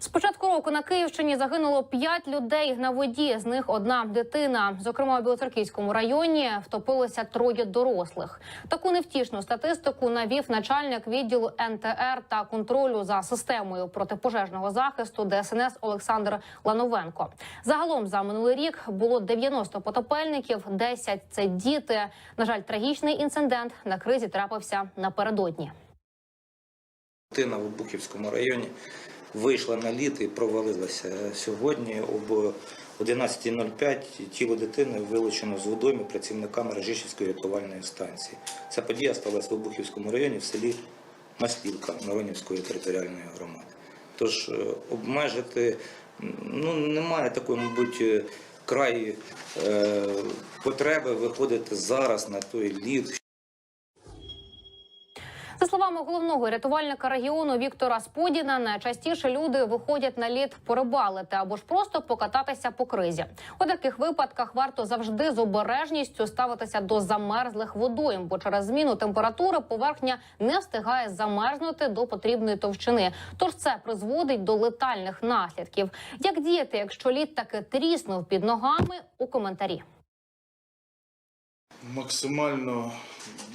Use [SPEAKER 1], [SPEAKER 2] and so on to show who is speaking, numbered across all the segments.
[SPEAKER 1] З початку року на Київщині загинуло п'ять людей на воді. З них одна дитина. Зокрема, у Білоцерківському районі втопилося троє дорослих. Таку невтішну статистику навів начальник відділу НТР та контролю за системою протипожежного захисту ДСНС Олександр Лановенко. Загалом за минулий рік було 90 потопельників, 10 – це діти. На жаль, трагічний інцидент на кризі трапився напередодні.
[SPEAKER 2] Дитина в Бухівському районі вийшла на лід і провалилася. Сьогодні об 11.05 тіло дитини вилучено з водойми працівниками Рожищівської рятувальної станції. Ця подія сталася в Бухівському районі в селі Мастівка Миронівської територіальної громади. Тож е, обмежити ну, немає такої, мабуть, е, край е, потреби виходити зараз на той лід,
[SPEAKER 1] За словами головного рятувальника регіону Віктора Сподіна, найчастіше люди виходять на лід порибалити або ж просто покататися по кризі. У таких випадках варто завжди з обережністю ставитися до замерзлих водойм, бо через зміну температури поверхня не встигає замерзнути до потрібної товщини. Тож це призводить до летальних наслідків. Як діяти, якщо лід таки тріснув під ногами? У коментарі.
[SPEAKER 3] максимально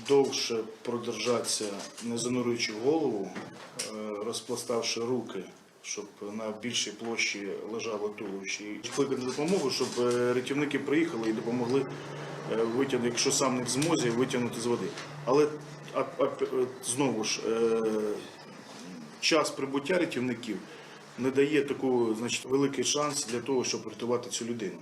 [SPEAKER 3] довше продержатися, не занурюючи голову, е, розпластавши руки, щоб на більшій площі лежало туловище. Кликати допомогу, щоб е, рятівники приїхали і допомогли е, витягнути, якщо сам не в змозі, витягнути з води. Але а- а- знову ж час прибуття рятівників не дає значить, великий шанс для того, щоб врятувати цю людину.